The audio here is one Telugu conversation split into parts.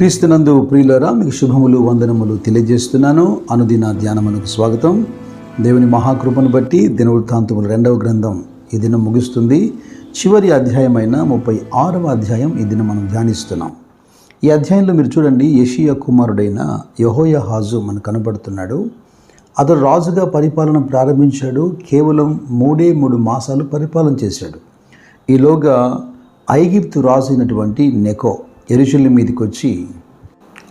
క్రీస్తునందు ప్రియులరా మీకు శుభములు వందనములు తెలియజేస్తున్నాను. అనుదిన ధ్యానమునకు స్వాగతం. దేవుని మహాకృపను బట్టి దినవృత్తాంతములు రెండవ గ్రంథం ఈ దినం ముగుస్తుంది. చివరి అధ్యాయమైన ముప్పై ఆరవ అధ్యాయం ఈ దినం మనం ధ్యానిస్తున్నాం. ఈ అధ్యాయంలో మీరు చూడండి యషియా కుమారుడైన యహోయహాజు మనకు కనబడుతున్నాడు. అతడు రాజుగా పరిపాలన ప్రారంభించాడు. కేవలం మూడే మూడు మాసాలు పరిపాలన చేశాడు. ఈలోగా ఐగిప్తు రాజు అయినటువంటి నెకో ఎరుషుల్లి మీదకి వచ్చి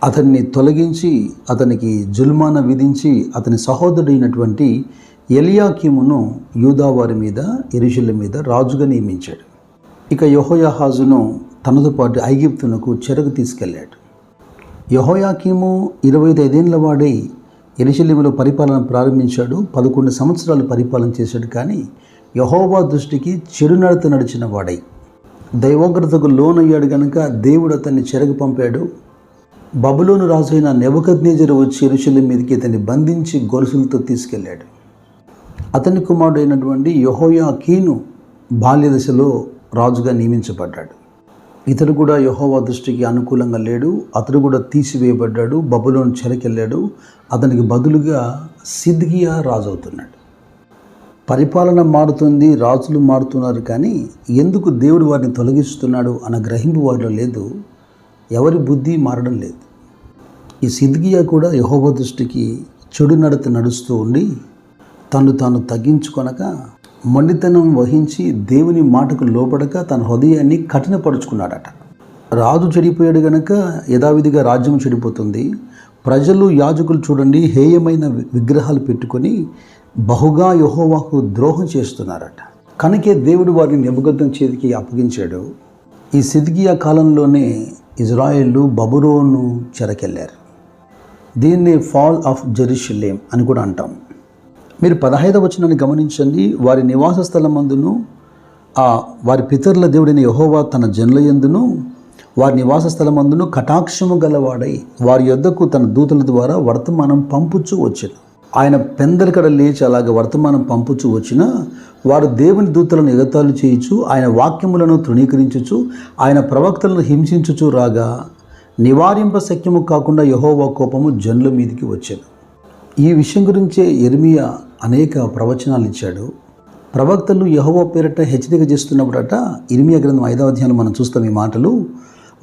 అతన్ని తొలగించి అతనికి జుల్మాన విధించి అతని సహోదరుడైనటువంటి ఎలియాకిమును యూదావారి మీద ఎరుషుల మీద రాజుగా నియమించాడు. ఇక యహోయాహాజును తనతో పాటు ఐగిప్తునకు చెరకు తీసుకెళ్ళాడు. యహోయాకీము ఇరవై ఐదేళ్ళ వాడై ఎరుషలేములో పరిపాలన ప్రారంభించాడు పదకొండు సంవత్సరాలు పరిపాలన చేశాడు కానీ యహోవా దృష్టికి చెడు నడత నడిచిన వాడై. దైవోగ్రతకు లోనయ్యాడు గనుక దేవుడు అతన్ని చెరకు పంపాడు. బబులోను రాజు అయిన నెబద్ వచ్చి ఋషుల మీదకి అతన్ని బంధించి గొలుసులతో తీసుకెళ్ళాడు. అతని కుమారుడైనటువంటి యహోయా కీను బాల్య దశలో రాజుగా నియమించబడ్డాడు. ఇతడు కూడా యహోవా దృష్టికి అనుకూలంగా లేడు. అతడు కూడా తీసివేయబడ్డాడు. బబులోను చెరకెళ్ళాడు. అతనికి బదులుగా సిద్గియా రాజు అవుతున్నాడు. పరిపాలన మారుతుంది రాజులు మారుతున్నారు కానీ ఎందుకు దేవుడు వారిని తొలగిస్తున్నాడు అన్న గ్రహింపు వారిలో లేదు. ఎవరి బుద్ధి మారడం లేదు. ఈ సిద్గియా కూడా యహోబ దృష్టికి చెడు నడత నడుస్తూ ఉండి తను తాను తగ్గించుకొనక మొండితనం వహించి దేవుని మాటకు లోపడక తన హృదయాన్ని కఠినపరుచుకున్నాడట. రాజు చెడిపోయాడు గనక యథావిధిగా రాజ్యం చెడిపోతుంది. ప్రజలు యాజకులు చూడండి హేయమైన విగ్రహాలు పెట్టుకొని బహుగా యహోవాకు ద్రోహం చేస్తున్నారట. కనుకే దేవుడు వారిని నిబద్ధం చేతికి అప్పగించాడు. ఈ సిద్గియా కాలంలోనే ఇజ్రాయేళ్ళు బబురోను చెరకెళ్ళారు. దీన్ని ఫాల్ ఆఫ్ జెరూషలేం అని కూడా అంటాం. మీరు పదహైదవ వచనాన్ని గమనించండి. వారి నివాస స్థలమందును ఆ వారి పితరుల దేవుడైన యహోవా తన జనులయందును వారి నివాస స్థలమందును కటాక్షము గలవాడై వారి యొద్దకు తన దూతల ద్వారా వర్తమానం పంపుచూ వచ్చాను. ఆయన పెందలకడ లేచి అలాగ వర్తమానం పంపుచు వచ్చిన వారు దేవుని దూతలను ఎగతాలు చేయుచు ఆయన వాక్యములను తృణీకరించుచు ఆయన ప్రవక్తలను హింసించుచు రాగా నివారింప శక్యము కాకుండా యహోవా కోపము జనుల మీదికి వచ్చాను. ఈ విషయం గురించే ఎర్మియా అనేక ప్రవచనాలు ఇచ్చాడు. ప్రవక్తలు యహోవా పేరిట హెచ్చరిక చేస్తున్నప్పుడట ఇర్మియా గ్రంథం ఐదవ అధ్యాయంలో మనం చూస్తాం ఈ మాటలు.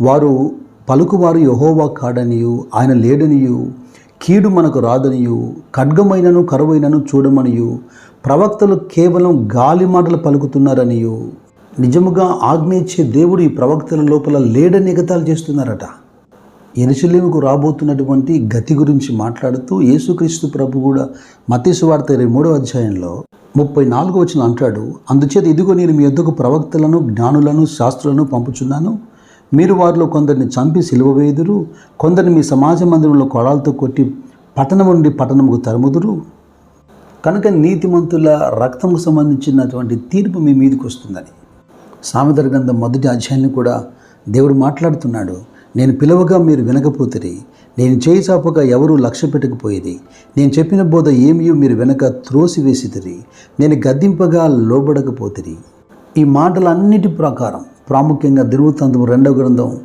వారు పలుకువారు యహోవా కాడనియు ఆయన లేడనియు కీడు మనకు రాదనియు ఖడ్గమైనను కరువైనను చూడమనియు ప్రవక్తలు కేవలం గాలి మాటలు పలుకుతున్నారనియు. నిజముగా ఆజ్ఞయించే దేవుడు ఈ ప్రవక్తల లోపల లేడని ఎగతాలు చేస్తున్నారట. ఎరుసలేముకు రాబోతున్నటువంటి గతి గురించి మాట్లాడుతూ యేసుక్రీస్తు ప్రభు కూడా మతీసు ఇరవై మూడో అధ్యాయంలో ముప్పై నాలుగు వచ్చిన అంటాడు అందుచేత ఇదిగో నేను మీ యొద్దకు ప్రవక్తలను జ్ఞానులను శాస్త్రులను పంపుచున్నాను. మీరు వారిలో కొందరిని చంపి సిలువ వేయుదురు కొందరిని మీ సమాజ మందిరంలో కొడాలతో కొట్టి పట్టణం నుండి పట్టణముకు తరుముదురు. కనుక నీతిమంతుల రక్తంకు సంబంధించినటువంటి తీర్పు మీ మీదకి వస్తుందని. సామెతల గ్రంథం మొదటి అధ్యాయాన్ని కూడా దేవుడు మాట్లాడుతున్నాడు. నేను పిలవగా మీరు వినకపోతిరి నేను చేయి చాపగా ఎవరూ లక్ష్య పెట్టకపోయేది నేను చెప్పిన బోధ ఏమీ మీరు వెనక త్రోసివేసితిరి నేను గద్దింపగా లోబడకపోతిరి. ఈ మాటలన్నిటి ప్రకారం ప్రాముఖ్యంగా దిరువృత్తాంతం రెండవ గ్రంథం.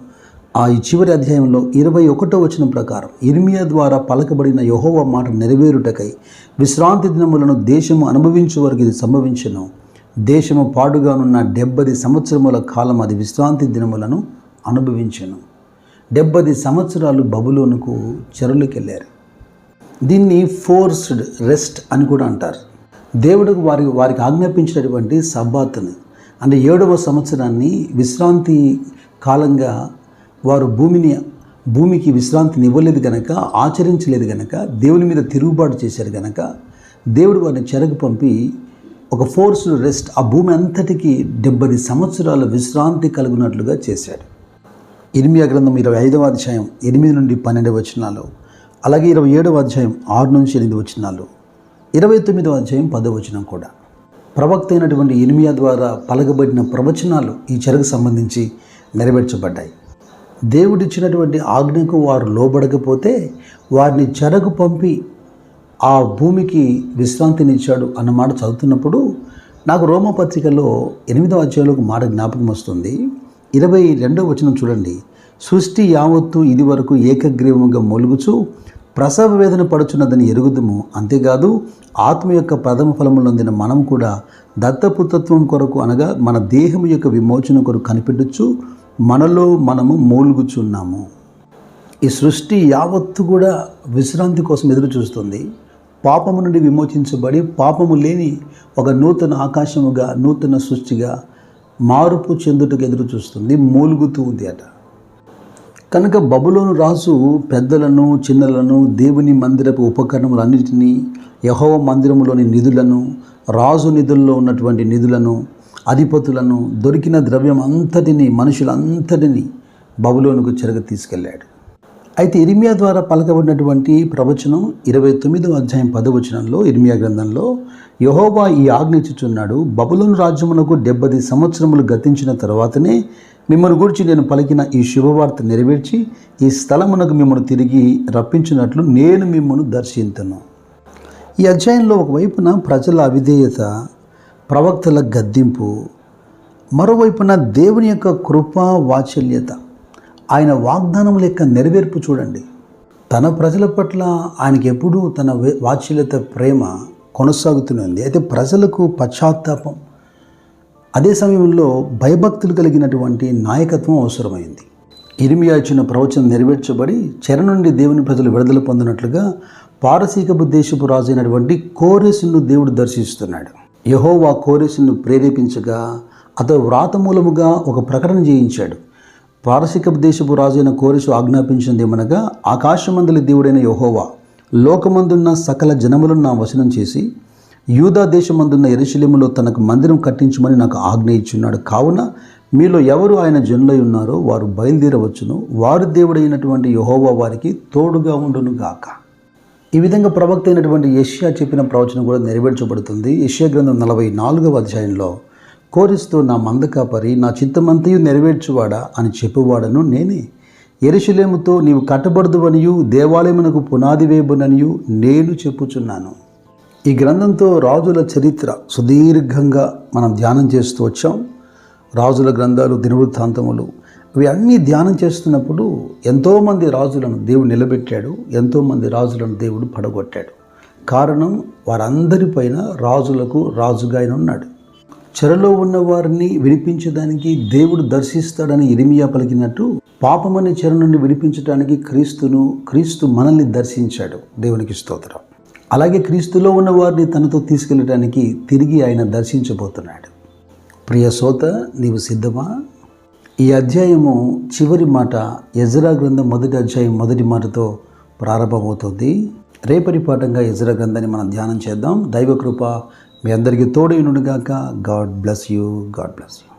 ఆ చివరి అధ్యాయంలో ఇరవై ఒకటో వచనం ప్రకారం ఇర్మియా ద్వారా పలకబడిన యహోవ మాట నెరవేరుటకై విశ్రాంతి దినములను దేశము అనుభవించే వరకు ఇది సంభవించను. దేశము పాడుగానున్న డెబ్బది సంవత్సరముల కాలం అది విశ్రాంతి దినములను అనుభవించను. డెబ్బది సంవత్సరాలు బబులోనుకు చెరువులకెళ్ళారు దీన్ని ఫోర్స్డ్ రెస్ట్ అని కూడా అంటారు. దేవుడికి వారి వారికి ఆజ్ఞాపించినటువంటి సబ్బాత్ని అంటే ఏడవ సంవత్సరాన్ని విశ్రాంతి కాలంగా వారు భూమిని భూమికి విశ్రాంతిని ఇవ్వలేదు గనక ఆచరించలేదు గనక దేవుని మీద తిరుగుబాటు చేశారు గనక దేవుడు వారిని చెరకు పంపి ఒక ఫోర్స్ రెస్ట్ ఆ భూమి అంతటికి డెబ్బై సంవత్సరాల విశ్రాంతి కలుగునట్లుగా చేశాడు. ఇర్మియా గ్రంథం ఇరవై ఐదవ అధ్యాయం ఎనిమిది నుండి పన్నెండవ వచనాలు అలాగే ఇరవై ఏడవ అధ్యాయం ఆరు నుంచి ఎనిమిది వచనాలు ఇరవై తొమ్మిదవ అధ్యాయం పదవచనం కూడా. ప్రవక్త అయినటువంటి ఇనిమియా ద్వారా పలకబడిన ప్రవచనాలు ఈ చెరకు సంబంధించి నెరవేర్చబడ్డాయి. దేవుడిచ్చినటువంటి ఆజ్ఞకు వారు లోబడకపోతే వారిని చెరకు పంపి ఆ భూమికి విశ్రాంతినిచ్చాడు అన్నమాట చదువుతున్నప్పుడు నాకు రోమపత్రికలో ఎనిమిదవ అధ్యాయంలో మాట జ్ఞాపకం వస్తుంది. ఇరవై రెండవ వచనం చూడండి. సృష్టి యావత్తు ఇది వరకు ఏకగ్రీవంగా మొలుగుచు ప్రసవ వేదన పడుచున్నదని ఎరుగుదుము. అంతేకాదు ఆత్మ యొక్క ప్రథమ ఫలములందిన మనం కూడా దత్తపుతత్వం కొరకు అనగా మన దేహం యొక్క విమోచన కొరకు కనిపెట్టచ్చు మనలో మనము మూలుగుచున్నాము. ఈ సృష్టి యావత్తు కూడా విశ్రాంతి కోసం ఎదురు చూస్తుంది. పాపము నుండి విమోచించబడి పాపము లేని ఒక నూతన ఆకాశముగా నూతన సృష్టిగా మార్పు చెందుటకు ఎదురు చూస్తుంది మూలుగుతూ ఉంది అట. కనుక బబులోను రాజు పెద్దలను చిన్నలను దేవుని మందిరపు ఉపకరణములన్నిటినీ యహోవ మందిరములోని నిధులను రాజు నిధుల్లో ఉన్నటువంటి నిధులను అధిపతులను దొరికిన ద్రవ్యం అంతటిని మనుషులంతటినీ బబులోనుకు చెరగ తీసుకెళ్ళాడు. అయితే ఇరిమియా ద్వారా పలకబడినటువంటి ప్రవచనం ఇరవై తొమ్మిదవ అధ్యాయం పదవచనంలో ఇరిమియా గ్రంథంలో యహోబా ఈ ఆజ్ఞించుచున్నాడు బబులోను రాజ్యమునకు డెబ్బది సంవత్సరములు గతించిన తర్వాతనే మిమ్మల్ని గురించి నేను పలికిన ఈ శుభవార్త నెరవేర్చి ఈ స్థలమునకు మిమ్మల్ని తిరిగి రప్పించినట్లు నేను మిమ్మల్ని దర్శించను ఈ అధ్యాయంలో ఒకవైపున ప్రజల అవిధేయత ప్రవక్తల గద్దింపు మరోవైపున దేవుని యొక్క కృప వాత్సల్యత ఆయన వాగ్దానం యొక్క నెరవేర్పు చూడండి. తన ప్రజల పట్ల ఆయనకి ఎప్పుడూ తన వాత్సల్యత ప్రేమ కొనసాగుతున్నది అయితే ప్రజలకు పశ్చాత్తాపం అదే సమయంలో భయభక్తులు కలిగినటువంటి నాయకత్వం అవసరమైంది. ఇరిమియా ఇచ్చిన ప్రవచనం నెరవేర్చబడి చెర నుండి దేవుని ప్రజలు విడుదల పొందినట్లుగా పారసీకపు దేశపు రాజు అయినటువంటి కోరెసును దేవుడు దర్శిస్తున్నాడు. యహోవా కోరెసును ప్రేరేపించగా అతడు వ్రాత మూలముగా ఒక ప్రకటన చేయించాడు పారసికపు దేశపు రాజు అయిన కోరెసు ఆజ్ఞాపించింది ఏమనగా ఆకాశమందలి దేవుడైన యహోవా లోకమందున్న సకల జనములను నా వచనం చేసి యూదా దేశమందున్న ఎరుశలేములో తనకు మందిరం కట్టించమని నాకు ఆజ్ఞ ఇచ్చున్నాడు. కావున మీలో ఎవరు ఆయన జనులై ఉన్నారో వారు బయలుదేరవచ్చును. వారు దేవుడైనటువంటి యహోవా వారికి తోడుగా ఉండును గాక. ఈ విధంగా ప్రవక్త అయినటువంటి యష్యా చెప్పిన ప్రవచనం కూడా నెరవేర్చబడుతుంది. యష్యా గ్రంథం నలభై నాలుగవ అధ్యాయంలో కోరిస్తూ నా మందకాపరి నా చిత్తమంతయు నెరవేర్చువాడా అని చెప్పువాడను నేనే. ఎరుశలేముతో నీవు కట్టబడదువనియు దేవాలయమునకు పునాది వేయబుననియు నేను చెప్పుచున్నాను. ఈ గ్రంథంతో రాజుల చరిత్ర సుదీర్ఘంగా మనం ధ్యానం చేస్తూ వచ్చాం. రాజుల గ్రంథాలు దినవృత్తాంతములు ఇవి అన్నీ ధ్యానం చేస్తున్నప్పుడు ఎంతోమంది రాజులను దేవుడు నిలబెట్టాడు ఎంతోమంది రాజులను దేవుడు పడగొట్టాడు. కారణం వారందరిపైన రాజులకు రాజుగా ఆయన ఉన్నాడు. చెరలో ఉన్న వారిని విడిపించడానికి దేవుడు దర్శిస్తాడని ఇరిమియా పలికినట్టు పాపమని చెర నుండి విడిపించడానికి క్రీస్తును క్రీస్తు మనల్ని దర్శించాడు దేవునికి స్తోత్రం. అలాగే క్రీస్తులో ఉన్న వారిని తనతో తీసుకెళ్ళడానికి తిరిగి ఆయన దర్శించబోతున్నాడు. ప్రియ సోత నీవు సిద్ధమా? ఈ అధ్యాయము చివరి మాట ఎజరా గ్రంథం మొదటి అధ్యాయం మొదటి మాటతో ప్రారంభమవుతుంది. రేపటి పాఠంగా ఎజరా గ్రంథాన్ని మనం ధ్యానం చేద్దాం. దైవ కృప మీ అందరికీ తోడైనడుగాక God bless you. God bless you.